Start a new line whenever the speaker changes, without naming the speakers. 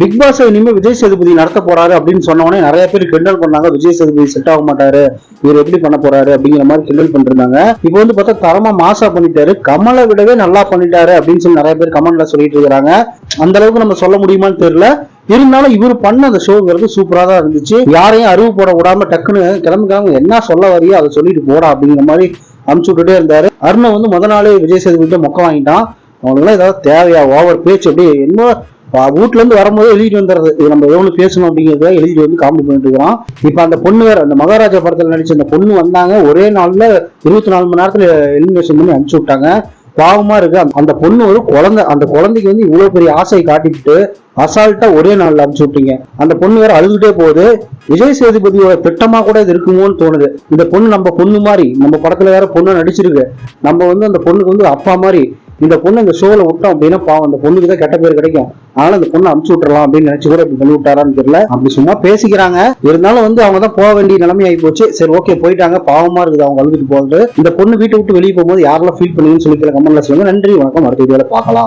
Big pass இனிமே விஜய் சேதுபதி நடத்த போறாரு அப்படின்னு சொன்ன உடனே நிறைய பேர் கிண்டல் பண்ணாங்க. விஜய் சேதுபதி செட் ஆக மாட்டாரு. இவர் எப்படி பண்ண போறாரு அப்படிங்கிற மாதிரி கிண்டல் பண்ணிருந்தாங்க. இப்போ வந்து பார்த்தா தரமா மாசா பண்ணிட்டாரு. கமலை விடவே நல்லா பண்ணிட்டாரு அப்படின்னு சொல்லி நிறைய பேர் கமெண்ட்ல சொல்லிட்டு இருக்காங்க அந்த அளவுக்கு நம்ம சொல்ல முடியுமான்னு தெரியல. இருந்தாலும் இவர் பண்ண அந்த ஷோங்கிறது சூப்பரா தான் இருந்துச்சு. யாரையும் அறிவு போட விடாம டக்குன்னு கிளம்புக்காங்க என்ன சொல்ல வரையோ அதை சொல்லிட்டு போடா அப்படிங்கிற மாதிரி அமுச்சு விட்டுட்டே இருந்தாரு. அருணை வந்து முத நாளே விஜய் சேதுபதி மொக்க வாங்கிட்டான். அவனுக்குலாம் ஏதாவது தேவையா? ஓவர் பேச்சு அப்படியே என்ன வீட்டுல இருந்து வரும்போது எழுதிட்டு வந்துடுறது. இது நம்ம எவ்வளவு பேசணும் அப்படிங்கறத எழுதிட்டு வந்து காமெடி பண்ணிட்டு இருக்கிறோம் இப்ப அந்த பொண்ணு வேற அந்த மகாராஜா படத்துல நடிச்ச அந்த பொண்ணு வந்தாங்க. ஒரே நாள்ல இருபத்தி நாலு மணி நேரத்துல எலிமினேஷன் பண்ணி அனுப்பிச்சு விட்டாங்க. பாவமா இருக்கு. அந்த- அந்த பொண்ணு ஒரு குழந்தை அந்த குழந்தைக்கு வந்து இவ்வளவு பெரிய ஆசையை காட்டிக்கிட்டு அசால்ட்டா ஒரே நாள்ல அனுப்பிச்சு விட்டீங்க. அந்த பொண்ணு வேற அழுதுகிட்டே போகுது. விஜய் சேதுபதியோட திட்டமா கூட இது இருக்குமோன்னு தோணுது. இந்த பொண்ணு நம்ம பொண்ணு மாதிரி நம்ம படத்துல வேற பொண்ணு நடிச்சிருக்கு. நம்ம வந்து அந்த பொண்ணுக்கு வந்து அப்பா மாதிரி இந்த பொண்ணு இந்த ஷோல விட்டோம் அப்படின்னா பாவம் அந்த பொண்ணுக்கு தான் கெட்ட பேர் கிடைக்கும். அதனால அந்த பொண்ணை அமுச்சு விட்டுறலாம் அப்படின்னு நினைச்சு கூட இப்படி பண்ணி விட்டாரான்னு தெரியல. அப்படி சும்மா பேசிக்கிறாங்க. இருந்தாலும் வந்து அவங்க தான் போக வேண்டிய நிலைமை ஆகி போச்சு. சரி ஓகே போயிட்டாங்க. பாவமா இருக்குது அவங்க அழுதுட்டு போகிறது இந்த பொண்ணு வீட்டை விட்டு வெளியே போகும்போது யாரெல்லாம் ஃபீல் பண்ணுவீங்கன்னு சொல்லி கமெண்ட்ல சொல்லுங்க. நன்றி வணக்கம். அடுத்த வீடியோவில் பார்க்கலாம்.